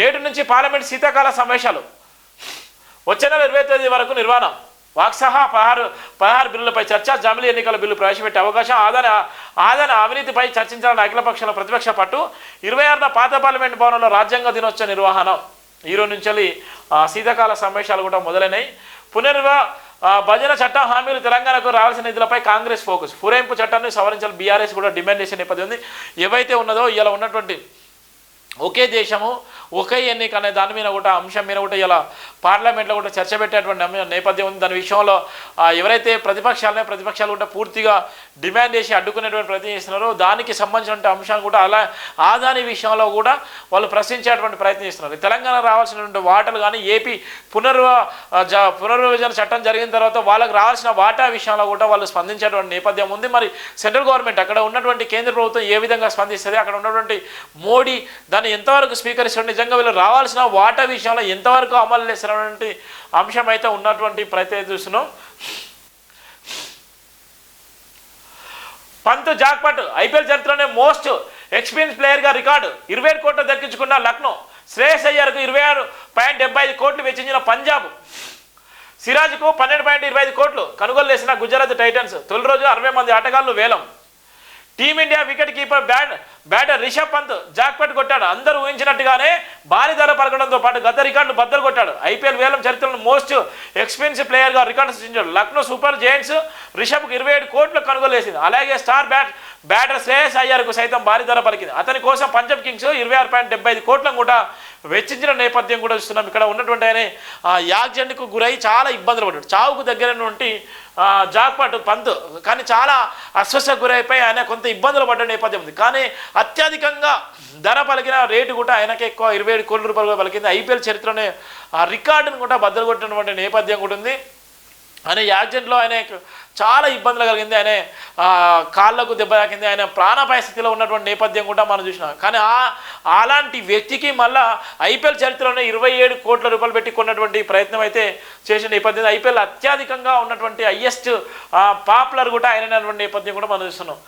నేటి నుంచి పార్లమెంట్ శీతాకాల సమావేశాలు. వచ్చే నెల ఇరవై తేదీ వరకు నిర్వహణ. వాక్సహా పదహారు పదహారు బిల్లులపై చర్చ జమిలీ ఎన్నికల బిల్లు ప్రవేశపెట్టే అవకాశం ఆదాన ఆదాన అవినీతిపై చర్చించాలని అఖిల పక్షాల ప్రతిపక్ష పట్టు ఇరవై ఆరున పాత పార్లమెంట్ భవనంలో రాజ్యాంగ దినోత్సవ నిర్వహణ. ఈరోజు నుంచి శీతాకాల సమావేశాలు కూడా మొదలైనవి పునర్వ భజన చట్ట హామీలు తెలంగాణకు రావాల్సిన నిధులపై కాంగ్రెస్ ఫోకస్. పూరేంపు చట్టాన్ని సవరించాలి బీఆర్ఎస్ కూడా డిమాండ్ చేసే నేపథ్యం ఉంది ఏవైతే ఉన్నదో ఇలా ఉన్నటువంటి ఒకే దేశము ఒకే ఎన్నిక అనే దాని మీద కూడా అంశం మీద కూడా ఇలా పార్లమెంట్లో కూడా చర్చ పెట్టేటువంటి నేపథ్యం ఉంది. దాని విషయంలో ఎవరైతే ప్రతిపక్షాలనే ప్రతిపక్షాలు కూడా పూర్తిగా డిమాండ్ చేసి అడ్డుకునేటువంటి ప్రయత్నం చేస్తున్నారో దానికి సంబంధించిన అంశాలు కూడా అలా ఆదాని విషయంలో కూడా వాళ్ళు ప్రశ్నించేటువంటి ప్రయత్నం చేస్తున్నారు. తెలంగాణ రావాల్సినటువంటి వాటలు కానీ ఏపీ పునర్వ జ పునర్విభజన చట్టం జరిగిన తర్వాత వాళ్ళకి రావాల్సిన వాటా విషయంలో కూడా వాళ్ళు స్పందించేటువంటి నేపథ్యం ఉంది. మరి సెంట్రల్ గవర్నమెంట్ అక్కడ ఉన్నటువంటి కేంద్ర ప్రభుత్వం ఏ విధంగా స్పందిస్తుంది? అక్కడ ఉన్నటువంటి మోడీ దాన్ని ఎంతవరకు స్వీకరిస్తుంది నిజంగా వీళ్ళు రావాల్సిన వాటా విషయంలో ఎంతవరకు అమలు చేస్తున్నటువంటి అంశం అయితే ఉన్నటువంటి ప్రతి చూస్తున్నాం. పంత్ జాక్పట్ ఐపీఎల్ చరిత్రలోనే మోస్ట్ ఎక్స్పీరియన్స్ ప్లేయర్గా రికార్డు ఇరవై ఏడు కోట్లు దక్కించుకున్న లక్నో శ్రేయస్ అయ్యర్కు ఇరవై ఆరు పాయింట్ డెబ్బై ఐదు కోట్లు వెచ్చించిన పంజాబ్. సిరాజ్కు పన్నెండు పాయింట్ ఇరవై ఐదు కోట్లు కొనుగోలు చేసిన గుజరాత్ టైటన్స్ తొలి రోజు అరవై మంది ఆటగాళ్ళు వేలం. Team India wicket keeper bat batter Rishabh Pant jackpot కొట్టాడు. అందరూ ఊహించినట్టుగానే భారీ ధర పలకడంతో పాటు గత రికార్డును బద్దలు కొట్టాడు. ఐపీఎల్ వేలం చరిత్రలో మోస్ట్ ఎక్స్పెన్సివ్ ప్లేయర్గా రికార్డు సృష్టించాడు. లక్నో సూపర్ జైంట్స్ రిషబ్కు ఇరవై ఏడు కోట్లు కొనుగోలు చేసింది అలాగే స్టార్ బ్యాట్ బ్యాటర్ శ్రేయస్ అయ్యార్కు సైతం భారీ ధర పలికింది. అతని కోసం పంజాబ్ కింగ్స్ ఇరవై ఆరు పాయింట్ డెబ్బై ఐదు కోట్లను కూడా వెచ్చించిన నేపథ్యం కూడా చూస్తున్నాం. ఇక్కడ ఉన్నటువంటి ఆయన యాక్సిడెంట్కు గురై చాలా ఇబ్బందులు పడ్డాడు. చావుకు దగ్గర నుండి జాక్పాట్ పంత్ కానీ చాలా అస్వస్థ గురైపోయి ఆయన కొంత ఇబ్బందులు పడ్డ నేపథ్యం ఉంది. కానీ అత్యధికంగా ధర పలికిన రేటు కూడా ఆయనకి ఎక్కువ. ఇరవై ఏడు కోట్ల రూపాయలు పలికింది. ఐపీఎల్ చరిత్రనే ఆ రికార్డును కూడా బద్దలు కొట్టినటువంటి నేపథ్యం కూడా ఉంది. ఆయన యాక్సిడెంట్లో ఆయన చాలా ఇబ్బందులు కలిగింది ఆయన. కాళ్ళకు దెబ్బ తాకింది ఆయన. ప్రాణపాయ స్థితిలో ఉన్నటువంటి నేపథ్యం కూడా మనం చూసినాం. కానీ ఆ అలాంటి వ్యక్తికి మళ్ళా ఐపీఎల్ చరిత్రలోనే ఇరవై ఏడు కోట్ల రూపాయలు పెట్టి కొన్నటువంటి ప్రయత్నం అయితే చేసిన నేపథ్యం. ఐపీఎల్ అత్యధికంగా ఉన్నటువంటి హయ్యెస్ట్ పాపులర్ కూడా అయినటువంటి నేపథ్యం కూడా మనం చూస్తున్నాం.